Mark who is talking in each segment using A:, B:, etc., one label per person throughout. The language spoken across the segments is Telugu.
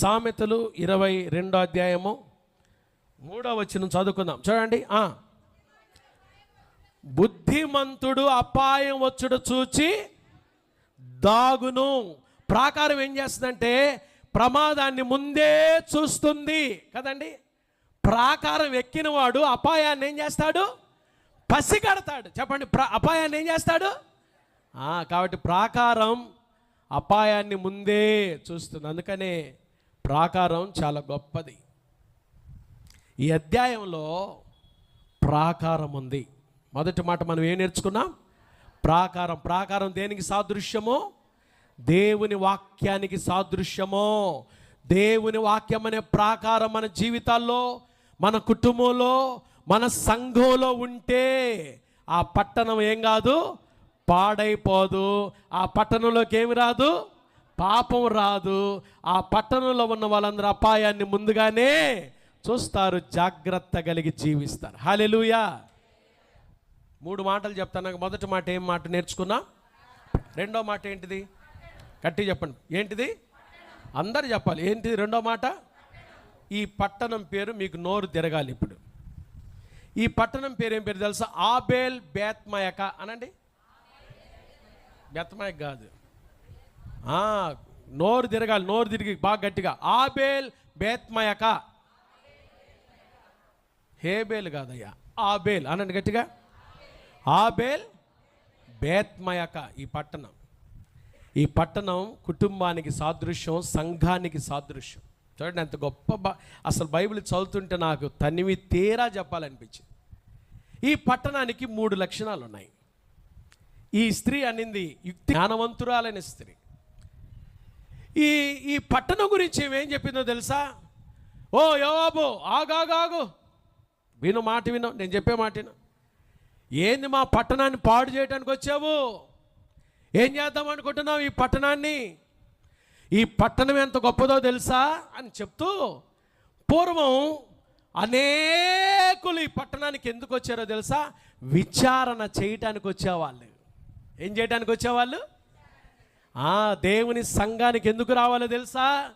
A: సామెతలు ఇరవై రెండో అధ్యాయము. మూడో వచ్చిన చదువుకుందాం. చూడండి. బుద్ధిమంతుడు అపాయం వచ్చుడు చూచి దాగును. ప్రాకారం ఏం చేస్తుందంటే ప్రమాదాన్ని ముందే చూస్తుంది. కదండి? ప్రాకారం ఎక్కినవాడు అపాయాన్ని ఏం చేస్తాడు? పసిగడతాడు. చెప్పండి. ప్ర అపాయాన్ని ఏం చేస్తాడు? కాబట్టి ప్రాకారం అపాయాన్ని ముందే చూస్తుంది. అందుకనే ప్రాకారం చాలా గొప్పది. ఈ అధ్యాయంలో ప్రాకారం ఉంది. మొదటి మాట మనం ఏం నేర్చుకున్నాం? ప్రాకారం. ప్రాకారం దేనికి సాదృశ్యమో? దేవుని వాక్యానికి సాదృశ్యమో. దేవుని వాక్యం అనే ప్రాకారం మన జీవితాల్లో మన కుటుంబంలో మన సంఘంలో ఉంటే ఆ పట్టణం ఏం కాదు? పాడైపోదు. ఆ పట్టణంలోకి ఏమి రాదు? పాపం రాదు. ఆ పట్టణంలో ఉన్న వాళ్ళందరూ అపాయాన్ని ముందుగానే చూస్తారు జాగ్రత్త కలిగి జీవిస్తారు. హాలెలుయా మూడు మాటలు చెప్తాను. నాకు మొదటి మాట ఏం మాట నేర్చుకున్నా? రెండో మాట ఏంటిది? గట్టి చెప్పండి. ఏంటిది? అందరు చెప్పాలి. ఏంటిది రెండో మాట? ఈ పట్టణం పేరు మీకు నోరు తిరగాలి ఇప్పుడు. ఈ పట్టణం పేరు ఏం పేరు తెలుసా? ఆబేల్ బేత్మయక అనండి? బెత్తమాయక కాదు. నోరు తిరగాలి నోరు తిరిగి బాగా గట్టిగా. ఆబేల్ బేత్మయక. హేబేల్ కాదయ్యా ఆబేల్. అనండి గట్టిగా. ఆబేల్ బేత్మయక ఈ పట్టణం. ఈ పట్టణం కుటుంబానికి సాదృశ్యం సంఘానికి సాదృశ్యం. చూడండి ఎంత గొప్ప అసలు బైబిల్ చదువుతుంటే నాకు తనివి తీరా చెప్పాలనిపించింది. ఈ పట్టణానికి మూడు లక్షణాలు ఉన్నాయి ఈ స్త్రీ అనింది యుక్తి జ్ఞానవంతురాలైన స్త్రీ. ఈ ఈ పట్టణం గురించి ఏం చెప్పిందో తెలుసా? ఓ యోబాబు ఆగాగాగు విను మాట విను. నేను చెప్పే మాట విను. ఏంది మా పట్టణాన్ని పాడు చేయడానికి వచ్చావు? ఏం చేద్దాం అనుకుంటున్నావు ఈ పట్టణాన్ని? ఈ పట్టణం ఎంత గొప్పదో తెలుసా అని చెప్తూ పూర్వం అనేకులు ఈ పట్టణానికి ఎందుకు వచ్చారో తెలుసా? విచారణ చేయటానికి వచ్చేవాళ్ళు. ఏం చేయడానికి వచ్చేవాళ్ళు? ఆ దేవుని సంఘానికి ఎందుకు రావాలో తెలుసా?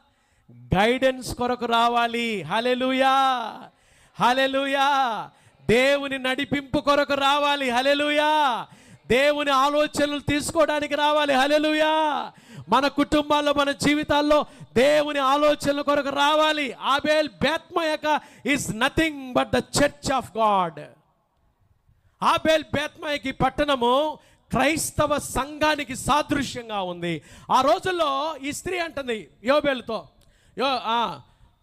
A: గైడెన్స్ కొరకు రావాలి. హలెలుయా హలెలుయా దేవుని నడిపింపు కొరకు రావాలి. హలెలుయా దేవుని ఆలోచనలు తీసుకోవడానికి రావాలి. హలెలుయా మన కుటుంబాల్లో మన జీవితాల్లో దేవుని ఆలోచనల కొరకు రావాలి. Abel Beth Maacah is nothing but the church of God Abel బేత్మాయికి పట్టణము క్రైస్తవ సంఘానికి సాదృశ్యంగా ఉంది. ఆ రోజుల్లో ఈ స్త్రీ అంటుంది యోబేలుతో యో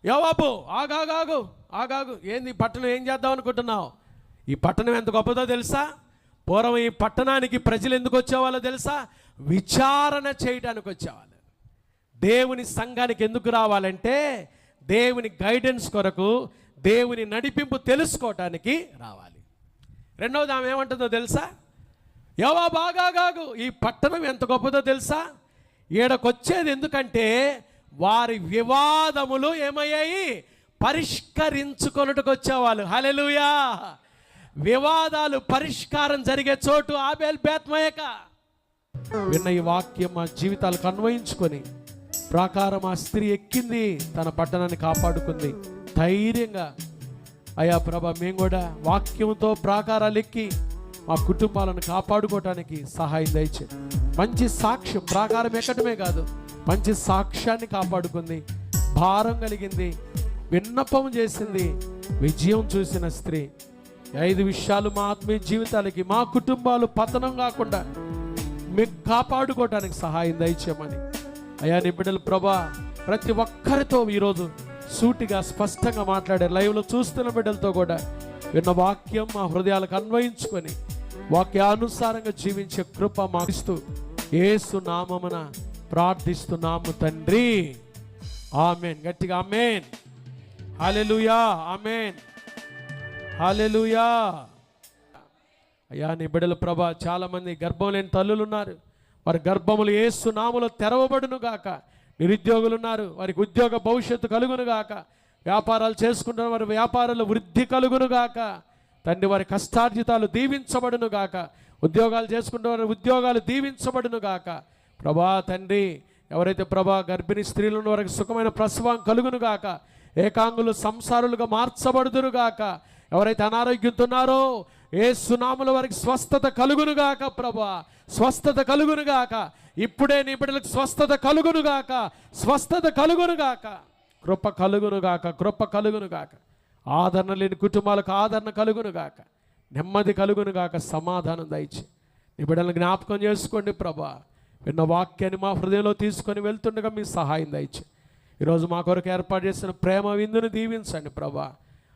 A: యో బాబు ఆగాగాగు ఆగాగు ఏంది పట్టణం ఏం చేద్దాం అనుకుంటున్నావు? ఈ పట్టణం ఎంత గొప్పదో తెలుసా? పూర్వం ఈ పట్టణానికి ప్రజలు ఎందుకు వచ్చేవాళ్ళో తెలుసా? విచారణ చేయడానికి వచ్చేవాళ్ళు. దేవుని సంఘానికి ఎందుకు రావాలంటే దేవుని గైడెన్స్ కొరకు దేవుని నడిపింపు తెలుసుకోవటానికి రావాలి. రెండవది ఆమె ఏమంటుందో తెలుసా? యవా బాగా కాగు ఈ పట్టణం ఎంత గొప్పదో తెలుసా? ఈడకొచ్చేది ఎందుకంటే వారి వివాదములు ఏమయ్యాయి? పరిష్కరించుకొనుటకు వచ్చేవాళ్ళు. హలెలుయా వివాదాలు పరిష్కారం జరిగే చోటు ఆబేల్ బేత్మయక. విన్న ఈ వాక్యం మా జీవితాలకు అన్వయించుకొని ప్రాకారం ఆ స్త్రీ ఎక్కింది తన పట్టణాన్ని కాపాడుకుంది. ధైర్యంగా అయ్యా ప్రభ మేము కూడా వాక్యంతో ప్రాకారాలు ఎక్కి మా కుటుంబాలను కాపాడుకోవటానికి సహాయం దయచేది మంచి సాక్ష్యం ప్రాకారం ఎక్కడమే కాదు మంచి సాక్ష్యాన్ని కాపాడుకుంది భారం కలిగింది విన్నపం చేసింది విజయం చూసిన స్త్రీ. ఐదు విషయాలు మా ఆత్మీయ జీవితాలకి మా కుటుంబాలు పతనం కాకుండా మీకు కాపాడుకోవడానికి సహాయం దయచేయమని. అయా నీ బిడ్డలు ప్రభా ప్రతి ఒక్కరితో ఈరోజు సూటిగా స్పష్టంగా మాట్లాడే లైవ్లో చూస్తున్న బిడ్డలతో కూడా విన్న వాక్యం మా హృదయాలకు అన్వయించుకొని వాక్యానుసారంగా జీవించే కృప మాకిస్తూ ఏసు నామమున ప్రార్థిస్తున్నాము తండ్రి. ఆమెన్. గట్టిగా ఆమెన్. Hallelujah amen. హాలెలుయా అయ్యా నీ బిడల ప్రభా చాలామంది గర్భం లేని తల్లులు ఉన్నారు. వారి గర్భములు ఏసు నామలు తెరవబడును గాక. నిరుద్యోగులు ఉన్నారు. వారికి ఉద్యోగ భవిష్యత్తు కలుగును గాక. వ్యాపారాలు చేసుకుంటున్న వారి వ్యాపారాలు వృద్ధి కలుగును గాక. తండ్రి వారి కష్టార్జితాలు దీవించబడును గాక. ఉద్యోగాలు చేసుకుంటున్న వారి ఉద్యోగాలు దీవించబడును గాక. ప్రభా తండ్రి ఎవరైతే ప్రభా గర్భిణీ స్త్రీలను వారికి సుఖమైన ప్రసవం కలుగును గాక ఏకాంగులు సంసారులుగా మార్చబడుదురు గాక ఎవరైతే అనారోగ్యంతున్నారో ఏ సునాముల వారికి స్వస్థత కలుగునుగాక ప్రభా. స్వస్థత కలుగును గాక. ఇప్పుడే నీ బిడ్డలకు స్వస్థత కలుగును గాక. స్వస్థత కలుగును గాక. కృప కలుగును గాక. కృప కలుగును గాక. ఆదరణ లేని కుటుంబాలకు ఆదరణ కలుగును గాక. నెమ్మది కలుగును గాక సమాధానం దయచి. నీ బిడ్డలను జ్ఞాపకం చేసుకోండి ప్రభా. విన్న వాక్యాన్ని మా హృదయంలో తీసుకొని వెళ్తుండగా మీ సహాయం దయచి. ఈరోజు మా కొరకు ఏర్పాటు చేసిన ప్రేమ విందును దీవించండి ప్రభా.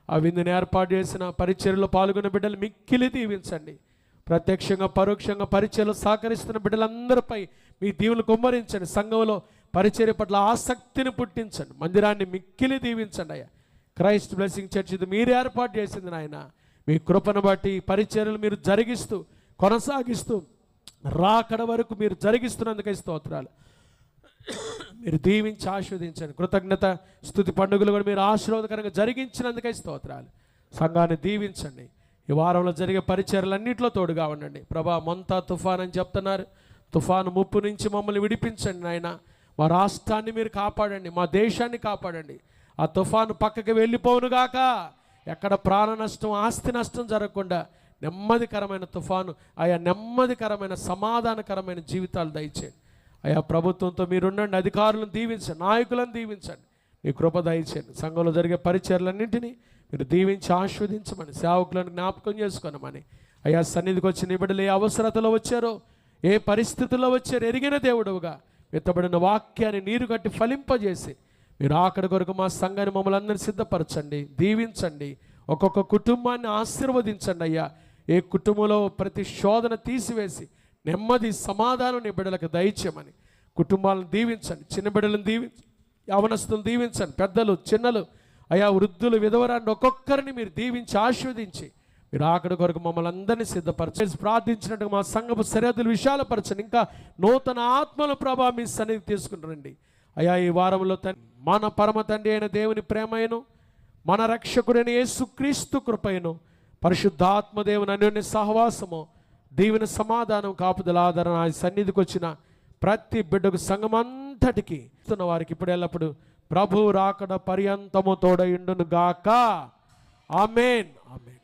A: ఆ విందుని ఏర్పాటు చేసిన పరిచర్లో పాల్గొన్న బిడ్డలు మిక్కిలి దీవించండి. ప్రత్యక్షంగా పరోక్షంగా పరిచయలు సహకరిస్తున్న బిడ్డలందరిపై మీ దీవులు కుమ్మరించండి. సంఘంలో పరిచర్య పట్ల ఆసక్తిని పుట్టించండి. మందిరాన్ని మిక్కిలి దీవించండి అయ్యా. క్రైస్ట్ బ్లెస్సింగ్ చర్చ్ ఇది మీరు ఏర్పాటు చేసింది నాయన. మీ కృపను బట్టి పరిచర్యలు మీరు జరిగిస్తూ కొనసాగిస్తూ రాకడ వరకు మీరు జరిగిస్తున్నందుకే స్తోత్రాలు. మీరు దీవించి ఆస్వాదించండి కృతజ్ఞత స్థుతి పండుగలు కూడా మీరు ఆశీర్వాదకరంగా జరిగించినందుకే స్తోత్రాలు. సంఘాన్ని దీవించండి. ఈ వారంలో జరిగే పరిచర్లన్నింటిలో తోడుగా ఉండండి. ప్రభా మొంతా తుఫాన్ అని చెప్తున్నారు. తుఫాను ముప్పు నుంచి మమ్మల్ని విడిపించండి నాయన. మా రాష్ట్రాన్ని మీరు కాపాడండి. మా దేశాన్ని కాపాడండి. ఆ తుఫాను పక్కకి వెళ్ళిపోవునుగాక ఎక్కడ ప్రాణ నష్టం ఆస్తి నష్టం జరగకుండా నెమ్మదికరమైన తుఫాను ఆయా నెమ్మదికరమైన సమాధానకరమైన జీవితాలు దయచేయండి అయా ప్రభుత్వంతో మీరుండండి అధికారులను దీవించండి నాయకులను దీవించండి. మీ కృప దయచేయండి. సంఘంలో జరిగే పరిచయలన్నింటినీ మీరు దీవించి ఆస్వాదించమని సేవకులను జ్ఞాపకం చేసుకోనమని. అయా సన్నిధికి వచ్చిన నిబిడలు ఏ అవసరతలో వచ్చారో ఏ పరిస్థితుల్లో వచ్చారో ఎరిగిన దేవుడుగా. ఎత్తబడిన వాక్యాన్ని నీరు కట్టి ఫలింపజేసి మీరు ఆకడి కొరకు మా సంఘాన్ని మమ్మల్ని అందరినీ సిద్ధపరచండి దీవించండి. ఒక్కొక్క కుటుంబాన్ని ఆశీర్వదించండి అయ్యా. ఏ కుటుంబంలో ప్రతి శోధన తీసివేసి నెమ్మది సమాధానం నీ బిడ్డలకు దయచేయమని. కుటుంబాలను దీవించండి చిన్న బిడ్డలను దీవించండి యవనస్తులు దీవించండి పెద్దలు చిన్నలు అయా వృద్ధులు విధవరాన్ని ఒక్కొక్కరిని మీరు దీవించి ఆస్వాదించి మీరు ఆకడి కొరకు మమ్మల్ని అందరినీ సిద్ధపరచండి. ప్రార్థించినట్టుగా మా సంఘపు సరిహద్దులు విశాలపరచండి. ఇంకా నూతన ఆత్మల ప్రభావం మీ సన్నిధి తీసుకుంటారండి అయ్యా ఈ వారంలో తన్ మన పరమ తండ్రి అయిన దేవుని ప్రేమయను మన రక్షకుడైన యేసుక్రీస్తు కృపయను పరిశుద్ధాత్మ దేవుని అన్యోన్య సహవాసము దీవెన సమాధానం కాపుదల ఆదరణ ఆ సన్నిధికి వచ్చిన ప్రతి బిడ్డకు సంఘమంతటికి ఇస్తున్న వారికి ఇప్పుడు ఎల్లప్పుడు ప్రభు రాకడ పర్యంతము తోడయుండును గాక. ఆమెన్. ఆమెన్.